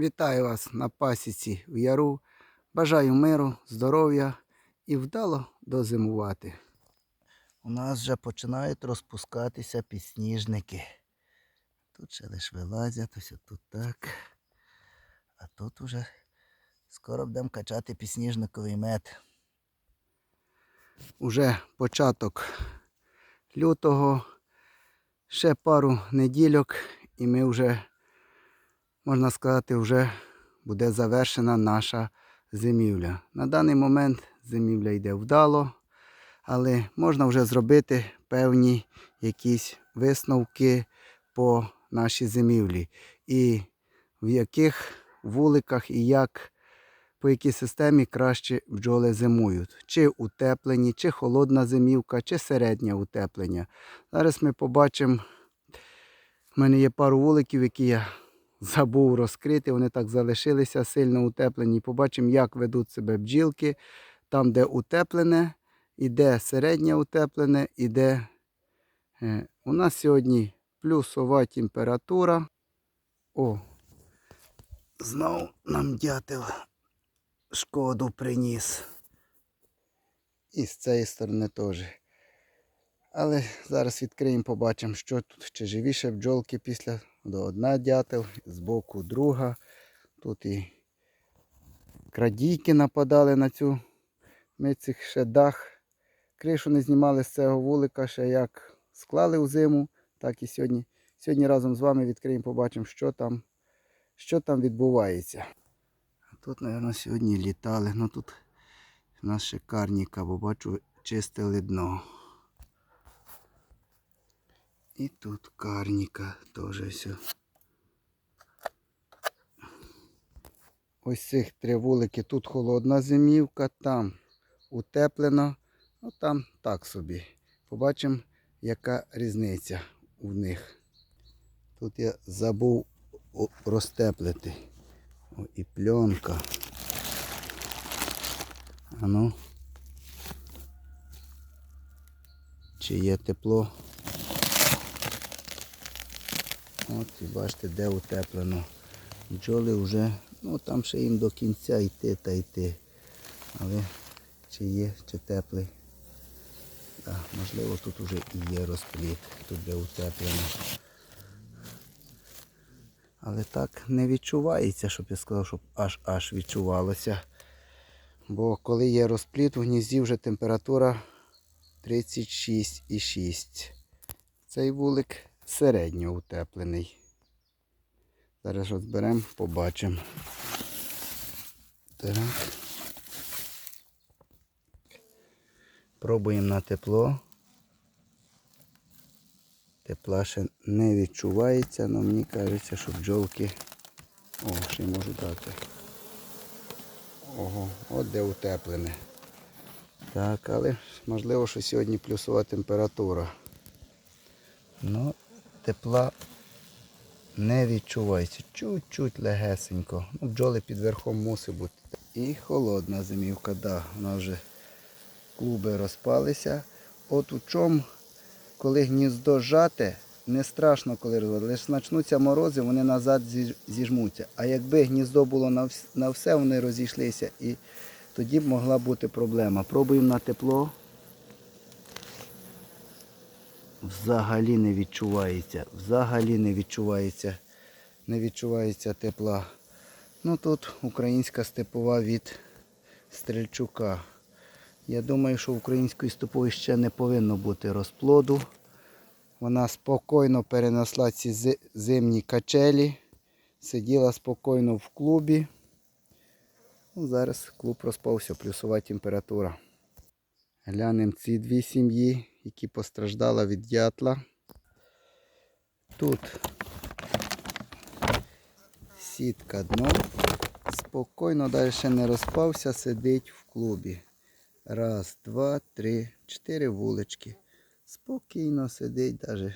Вітаю вас на пасіці в яру. Бажаю миру, здоров'я і вдало дозимувати. У нас вже починають розпускатися підсніжники. Тут ще лиш вилазять, ось тут так. А тут уже скоро будемо качати підсніжниковий мед. Уже початок лютого, ще пару недільок, і ми вже, можна сказати, вже буде завершена наша зимівля. На даний момент зимівля йде вдало, але можна вже зробити певні якісь висновки по нашій зимівлі. І в яких вуликах і як, по якій системі краще бджоли зимують. Чи утеплені, чи холодна зимівка, чи середнє утеплення. Зараз ми побачимо. У мене є пару вуликів, які я забув розкрити. Вони так залишилися сильно утеплені. Побачимо, як ведуть себе бджілки. Там, де утеплене, іде середнє утеплене, іде. е, У нас сьогодні плюсова температура. О, знов нам дятел шкоду приніс. І з цієї сторони теж. Але зараз відкриємо, побачимо, що тут чи живіше бджолки після одна дятел, збоку друга. Тут і крадійки нападали на цю. Ми цих ще дах. Кришу не знімали з цього вулика, ще як склали в зиму, так і сьогодні. Сьогодні разом з вами відкриємо, побачимо, що там, що там відбувається. Тут, мабуть, сьогодні літали. Ну тут у нас шикарніка, бо бачу, чистили дно. І тут карніка теж все. Ось цих три вулики. Тут холодна зимівка, там утеплено, ну там так собі. Побачимо, яка різниця у них. Тут я забув розтеплити. О, і пленка. А ну. Чи є тепло? От і бачите, де утеплено. Бджоли вже, ну там ще їм до кінця йти та йти. Але чи є, чи теплий. Так, можливо, тут вже і є розпліт, тут де утеплено. Але так не відчувається, щоб я сказав, щоб аж аж відчувалося. Бо коли є розпліт, в гнізді вже температура 36,6. Цей вулик середньо утеплений. Зараз розберемо, побачимо. Так. Пробуємо на тепло. Тепла ще не відчувається, але мені кажеться, що бджолки... О, ще й можу дати. Ого, от де утеплене. Так, але можливо, що сьогодні плюсова температура. Ну, тепла не відчувається. Чуть-чуть легесенько. Ну, бджоли під верхом мусить бути. І холодна зимівка, да, вона вже клуби розпалися. От у чому, коли гніздо жате, не страшно, коли розводить. Лише почнуться морози, вони назад зіжмуться. А якби гніздо було на все, вони розійшлися і тоді б могла бути проблема. Пробуємо на тепло. Взагалі не відчувається. Взагалі не відчувається. Не відчувається тепла. Ну тут українська степова від Стрельчука. Я думаю, що української степової ще не повинно бути розплоду. Вона спокійно перенесла ці зимні качелі. Сиділа спокійно в клубі. Ну, зараз клуб розпався, плюсова температура. Глянемо ці дві сім'ї, які постраждали від дятла. Тут сітка дно. Спокійно далі не розпався, сидить в клубі. Раз, два, три, чотири вулички. Спокійно сидить, навіть.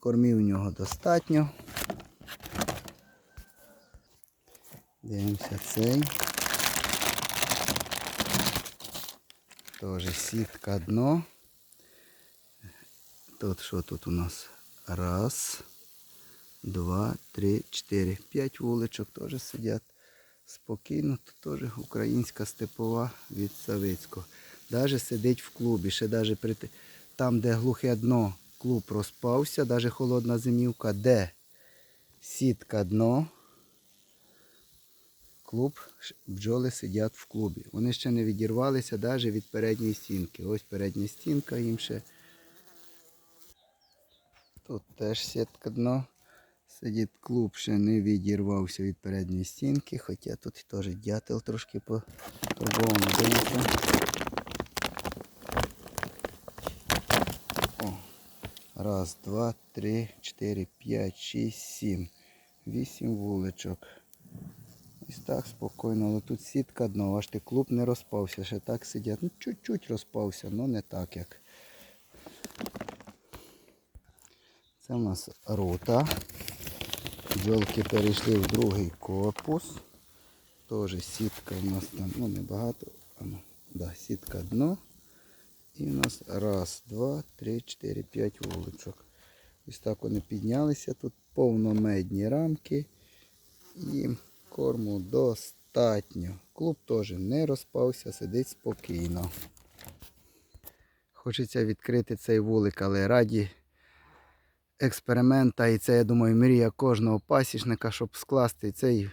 Кормів у нього достатньо. Дивимося цей. Тоже сітка дно. Тут що тут у нас? Раз, два, три, чотири. П'ять вуличок теж сидять спокійно. Тут теж українська степова від Савицького. Даже сидить в клубі. Ще даже при там, де глухе дно, клуб розпався, навіть холодна зимівка, де сітка дно, клуб, бджоли сидять в клубі. Вони ще не відірвалися навіть від передньої стінки. Ось передня стінка їм ще. Тут теж сітка дно. Сидить клуб, ще не відірвався від передньої стінки, хоча тут теж дятел трошки потурбований. Дивіться. О. Раз, два, три, чотири, п'ять, шість, сім. Вісім вуличок. Так спокійно, але тут сітка дно, аж ти клуб не розпався, ще так сидять. Ну, чуть-чуть розпався, але не так як. Це в нас рота. Бджолки перейшли в другий корпус. Теж сітка у нас там, ну небагато. ну, Да, сітка дно. І у нас раз, два, три, чотири, п'ять вуличок. Ось так вони піднялися. Тут повномедні рамки. І корму достатньо. Клуб теж не розпався, сидить спокійно. Хочеться відкрити цей вулик, але раді експеримента, і це, я думаю, мрія кожного пасічника, щоб скласти цей,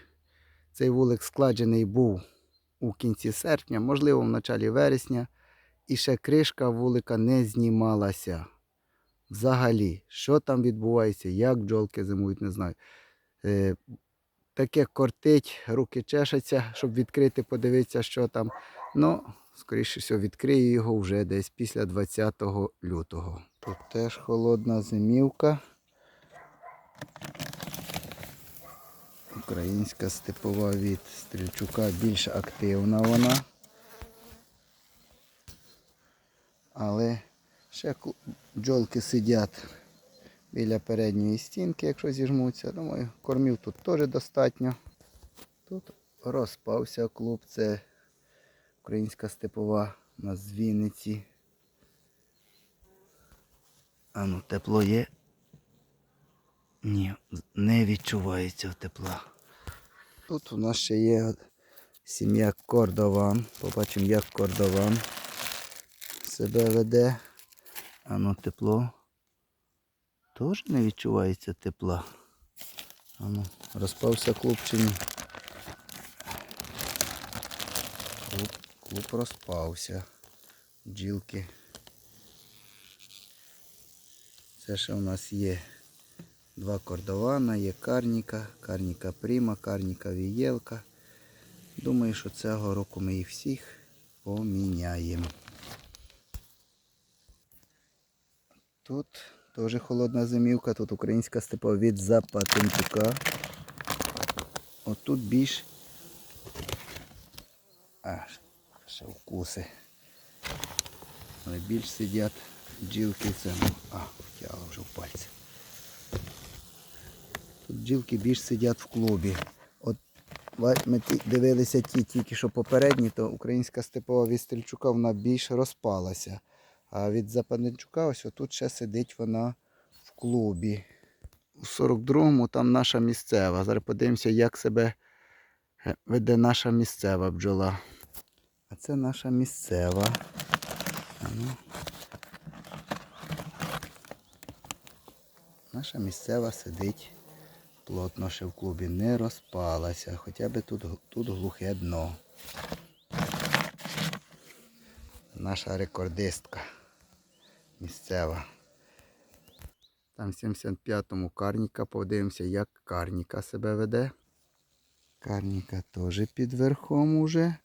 цей вулик складений був у кінці серпня, можливо, в началі вересня. І ще кришка вулика не знімалася. Взагалі, що там відбувається, як бджолки зимують, не знаю. Таке кортить, руки чешаться, щоб відкрити, подивитися, що там. Ну, скоріше всього, відкрию його вже десь після 20 лютого. Тут теж холодна зимівка. Українська степова від Стрільчука більш активна вона. Але ще бджолки сидять біля передньої стінки, якщо зіжмуться. Думаю, кормів тут теж достатньо. Тут розпався клуб, це українська степова з Вінниці. А ну, тепло є? Ні, не відчувається тепла. Тут у нас ще є сім'я кордован. Побачимо, як кордован себе веде. А ну тепло. Теж не відчувається тепла. А ну, розпався клуб чи? Клуб, клуб розпався. Бджілки. Це ще у нас є два кордована, є карніка, карніка Пріма, карніка Вієлка. Думаю, що цього року ми їх всіх поміняємо. Тут теж холодна зимівка, тут українська степа від Запатинчука. Отут більш. А, ще вкуси. Але більш сидять бджілки це. А, втягла вже в пальці. Тут бджілки більш сидять в клубі. От ми дивилися ті тільки що попередні, то українська степова від Стрільчука вона більш розпалася. А від Западничука ось отут ще сидить вона в клубі. У 42-му там наша місцева. Зараз подивимося, як себе е, веде наша місцева бджола. А це наша місцева. Ну. Наша місцева сидить плотно ще в клубі, не розпалася, хоча б тут, тут глухе дно. Наша рекордистка місцева. Там в 75-му карніка, подивимося, як карніка себе веде. Карніка теж під верхом уже,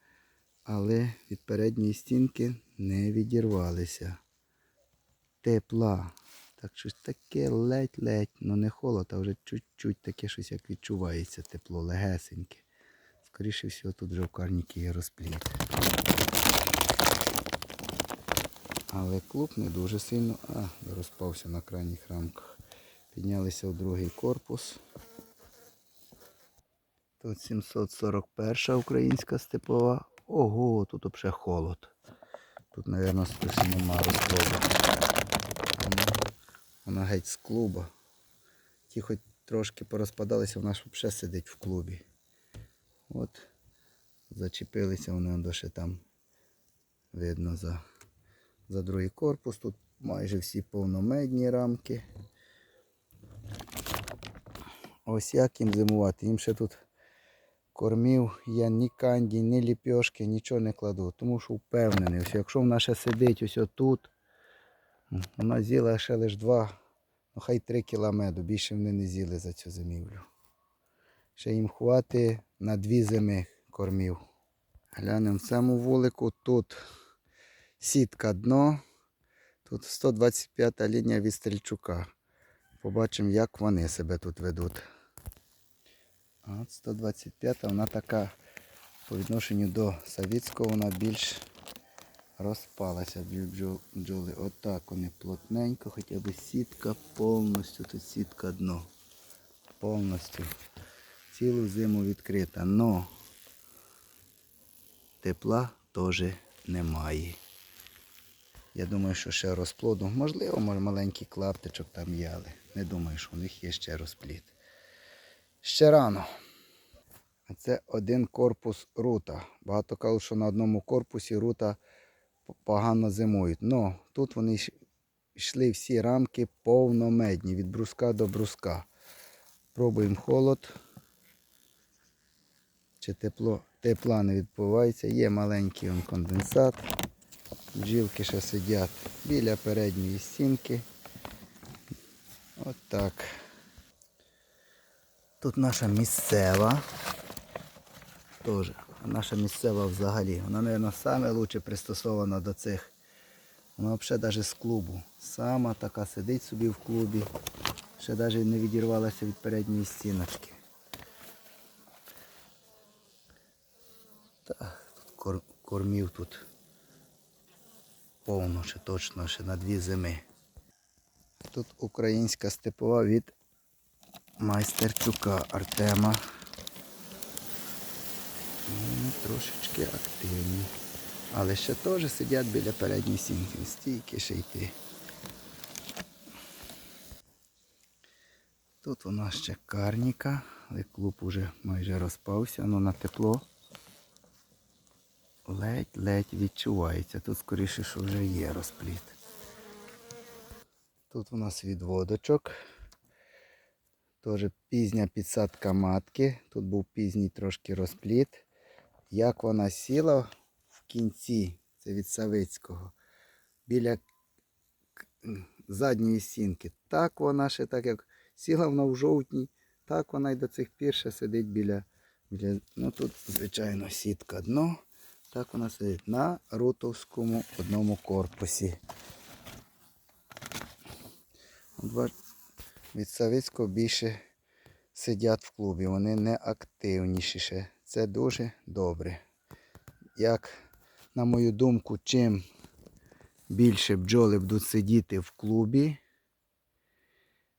але від передньої стінки не відірвалися. Тепла. Так щось таке ледь-ледь, ну не холод, а вже чуть-чуть таке щось як відчувається тепло, легесеньке. Скоріше всього тут вже в карніки є розпліт. Але клуб не дуже сильно, а, розпався на крайніх рамках. Піднялися в другий корпус. Тут 741 українська степова. Ого, тут взагалі холод. Тут, мабуть, скоріше нема розплоду. Вона, вона геть з клуба. Ті хоч трошки порозпадалися, вона ж взагалі сидить в клубі. От, зачепилися вони ще там видно за, за другий корпус. Тут майже всі повномедні рамки. Ось як їм зимувати. Їм ще тут кормів я ні канді, ні ліпьошки, нічого не кладу. Тому що впевнений, ось якщо вона ще сидить ось отут, вона з'їла ще лише два, ну хай три кіла меду, більше вони не з'їли за цю зимівлю. Ще їм хватить на дві зими кормів. Глянемо в цьому вулику. Тут сітка дно. Тут 125 лінія від Стрільчука. Побачимо, як вони себе тут ведуть. А От 125 вона така по відношенню до Савіцького, вона більш розпалася бджол- бджоли. Отак вони плотненько, хоча б сітка повністю, тут сітка дно. Повністю. Цілу зиму відкрита. Но тепла теж немає. Я думаю, що ще розплоду. Можливо, може маленький клаптичок там є, але не думаю, що у них є ще розплід. Ще рано. Це один корпус рута. Багато кажуть, що на одному корпусі рута погано зимують. Но тут вони йшли всі рамки повномедні, від бруска до бруска. Пробуємо холод. Чи тепло, тепла не відбувається. Є маленький он конденсат. Бджілки ще сидять біля передньої стінки. От так. Тут наша місцева. Тоже. Наша місцева взагалі. Вона, мабуть, лучше пристосована до цих. Вона взагалі навіть з клубу. Сама така сидить собі в клубі. Ще навіть не відірвалася від передньої стіночки. Так, тут кор- кормів тут повно ще точно, ще на дві зими. Тут українська степова від майстерчука Артема. Трошечки активні. Але ще теж сидять біля передньої стінки. Стійки ще йти. Тут у нас ще карніка, але клуб уже майже розпався, але на тепло ледь-ледь відчувається. Тут скоріше, що вже є розпліт. Тут у нас відводочок. Теж пізня підсадка матки. Тут був пізній трошки розпліт. Як вона сіла в кінці, це від Савицького, біля задньої стінки. Так вона ще так як сіла вона в жовтні, так вона й до цих пір ще сидить біля, біля ну тут, звичайно, сітка дно. Так вона сидить на рутовському одному корпусі. Від Савицького більше сидять в клубі, вони не активніші ще. Це дуже добре. Як, на мою думку, чим більше бджоли будуть сидіти в клубі,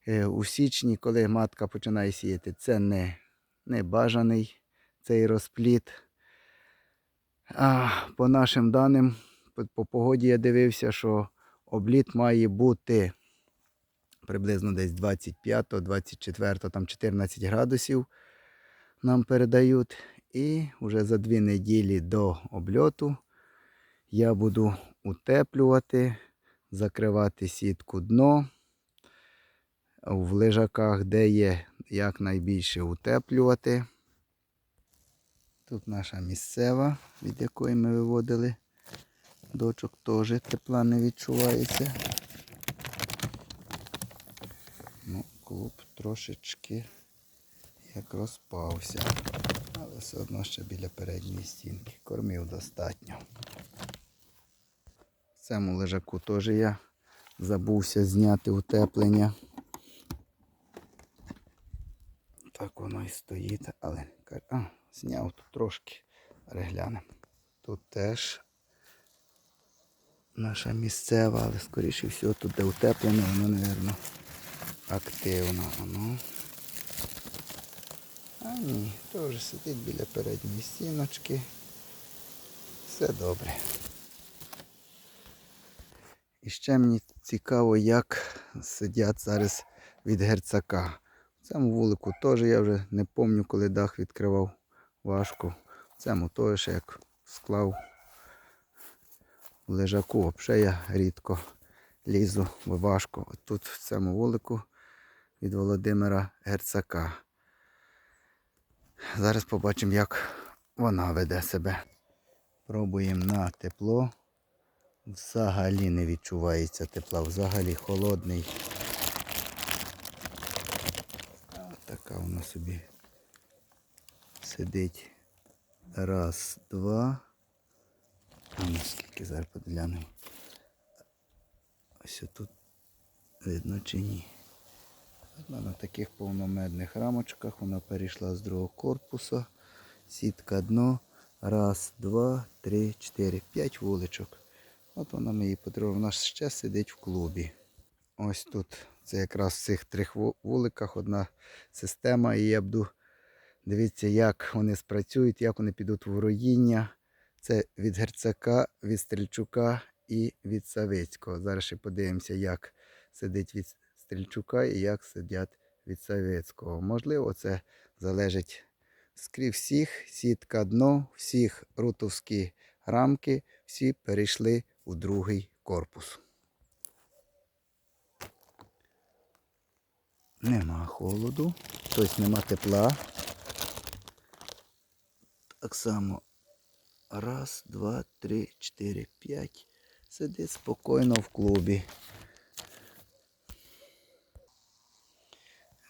е, у січні, коли матка починає сіяти, це не, не бажаний цей розпліт. А по нашим даним, по, по погоді я дивився, що обліт має бути приблизно десь 25, 24, там 14 градусів нам передають. І вже за дві неділі до обльоту я буду утеплювати, закривати сітку дно в лежаках, де є якнайбільше утеплювати. Тут наша місцева, від якої ми виводили дочок, теж тепла не відчувається. Ну, клуб трошечки як розпався. Але все одно ще біля передньої стінки. Кормів достатньо. В цьому лежаку теж я забувся зняти утеплення. Так воно і стоїть, але а, зняв тут трошки. Переглянемо. Тут теж наша місцева, але скоріше всього тут де утеплено, воно, мабуть, активно. Воно. А ні, теж сидить біля передньої стіночки. Все добре. І ще мені цікаво, як сидять зараз від герцака. В Цьому вулику теж я вже не пам'ятаю, коли дах відкривав важко. Цьому ще як склав в лежаку. Взагалі я рідко лізу, бо важко. От Тут в цьому вулику від Володимира Герцака. Зараз побачимо, як вона веде себе. Пробуємо на тепло. Взагалі не відчувається тепла, взагалі холодний. Така вона собі сидить. Раз, два. Ну скільки зараз подглянемо. Ось тут видно чи ні. На таких повномедних рамочках вона перейшла з другого корпусу. Сітка дно. Раз, два, три, чотири, п'ять вуличок. От вона мені потрібна. Вона ще сидить в клубі. Ось тут. Це якраз в цих трьох вуликах одна система. І я буду дивитися, як вони спрацюють, як вони підуть в роїння. Це від Герцака, від Стрільчука і від Савицького. Зараз ще подивимося, як сидить від Стрільчука і як сидять від Савицького. Можливо, це залежить скрізь всіх. Сітка дно, всіх рутовські рамки, всі перейшли у другий корпус. Нема холоду, тобто нема тепла. Так само Раз, два, три, чотири, п'ять. Сидить спокійно в клубі.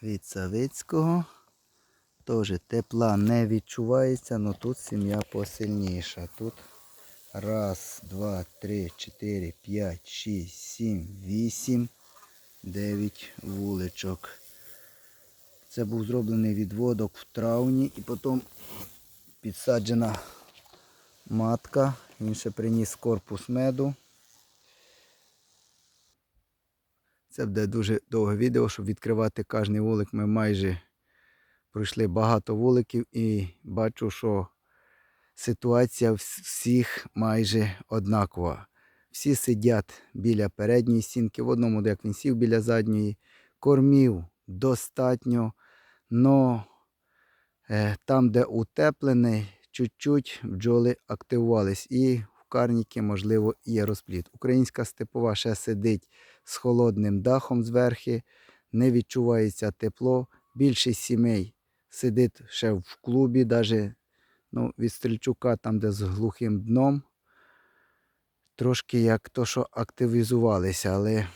Від Савицького. Теж тепла не відчувається, але тут сім'я посильніша. Тут раз, два, три, чотири, п'ять, шість, сім, вісім, дев'ять вуличок. Це був зроблений відводок в травні і потім підсаджена матка. Він ще приніс корпус меду. Це буде дуже довге відео, щоб відкривати кожний вулик. Ми майже пройшли багато вуликів і бачу, що ситуація вс- всіх майже однакова. Всі сидять біля передньої стінки, в одному, як він сів біля задньої. Кормів достатньо, но там, де утеплений, чуть-чуть бджоли активувались. І в карніки, можливо, є розпліт. Українська степова ще сидить з холодним дахом зверхи, не відчувається тепло. Більшість сімей сидить ще в клубі, навіть ну, від Стрільчука, там, де з глухим дном. Трошки як то, що активізувалися, але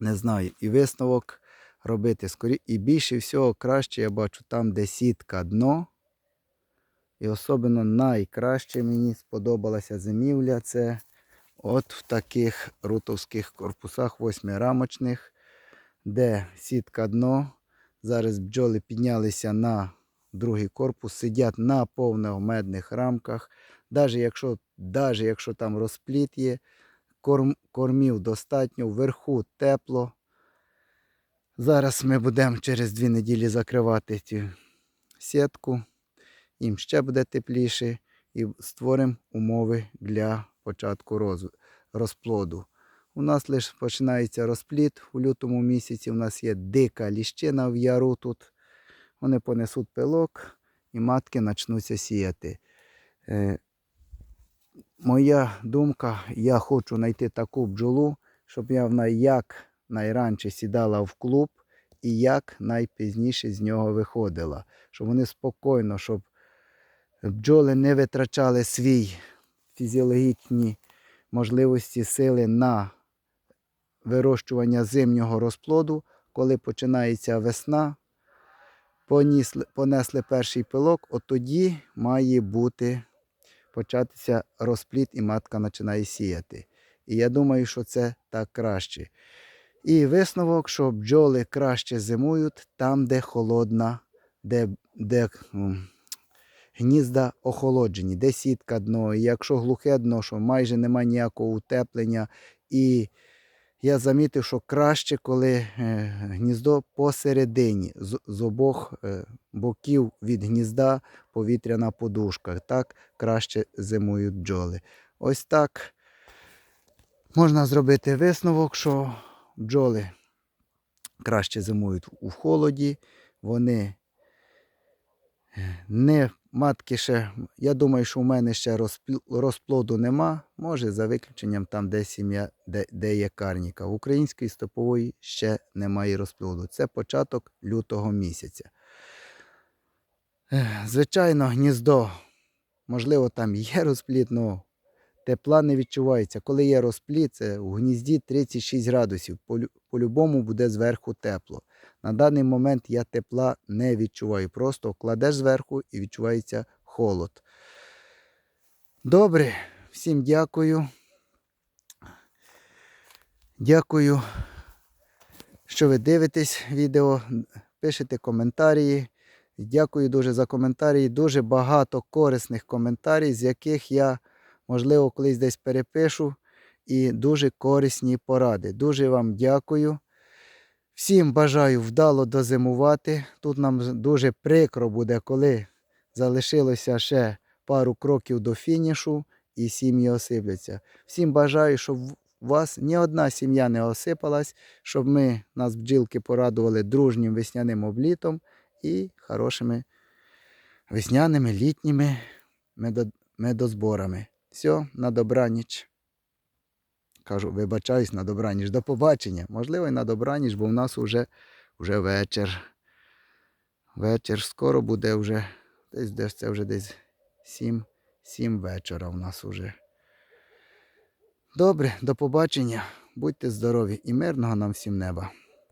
не знаю. І висновок робити скорі. І більше всього краще я бачу там, де сітка дно. І особливо найкраще мені сподобалася зимівля. Це от в таких рутовських корпусах восьмирамочних, де сітка дно. Зараз бджоли піднялися на другий корпус, сидять на повномедних рамках. Навіть якщо, даже якщо там розпліт є, корм, кормів достатньо, вверху тепло. Зараз ми будемо через дві неділі закривати цю сітку. Їм ще буде тепліше і створимо умови для початку роз, розплоду. У нас лише починається розпліт у лютому місяці. У нас є дика ліщина в яру тут. Вони понесуть пилок і матки почнуться сіяти. Е, моя думка, я хочу знайти таку бджолу, щоб я вона як найранше сідала в клуб і як найпізніше з нього виходила. Щоб вони спокійно, щоб бджоли не витрачали свій фізіологічні можливості сили на вирощування зимнього розплоду, коли починається весна, понісли, понесли перший пилок, от тоді має бути початися розпліт і матка починає сіяти. І я думаю, що це так краще. І висновок, що бджоли краще зимують там, де холодна, де, де гнізда охолоджені, де сітка дно. І якщо глухе дно, що майже немає ніякого утеплення. І я замітив, що краще, коли е, гніздо посередині, з, з обох е, боків від гнізда повітряна подушка. Так краще зимують бджоли. Ось так можна зробити висновок, що бджоли краще зимують у холоді. Вони е, не матки ще, я думаю, що у мене ще розплоду нема. Може, за виключенням там, де сім'я, де, де є карніка. В української стопової ще немає розплоду. Це початок лютого місяця. Звичайно, гніздо, можливо, там є розплід, але тепла не відчувається. Коли є розплід, це у гнізді 36 градусів. По-любому буде зверху тепло. На даний момент я тепла не відчуваю. Просто кладеш зверху і відчувається холод. Добре, всім дякую. Дякую, що ви дивитесь відео, пишете коментарі. Дякую дуже за коментарі. Дуже багато корисних коментарів, з яких я, можливо, колись десь перепишу. І дуже корисні поради. Дуже вам дякую. Всім бажаю вдало дозимувати. Тут нам дуже прикро буде, коли залишилося ще пару кроків до фінішу і сім'ї осипляться. Всім бажаю, щоб у вас ні одна сім'я не осипалась, щоб ми нас бджілки порадували дружнім весняним облітом і хорошими весняними літніми медозборами. Все, на добраніч. Кажу, вибачаюсь на добраніч. До побачення. Можливо, і на добраніч, бо в нас вже, вже вечір. Вечір скоро буде вже. Десь десь це вже десь 7, 7 вечора у нас уже. Добре, до побачення. Будьте здорові і мирного нам всім неба.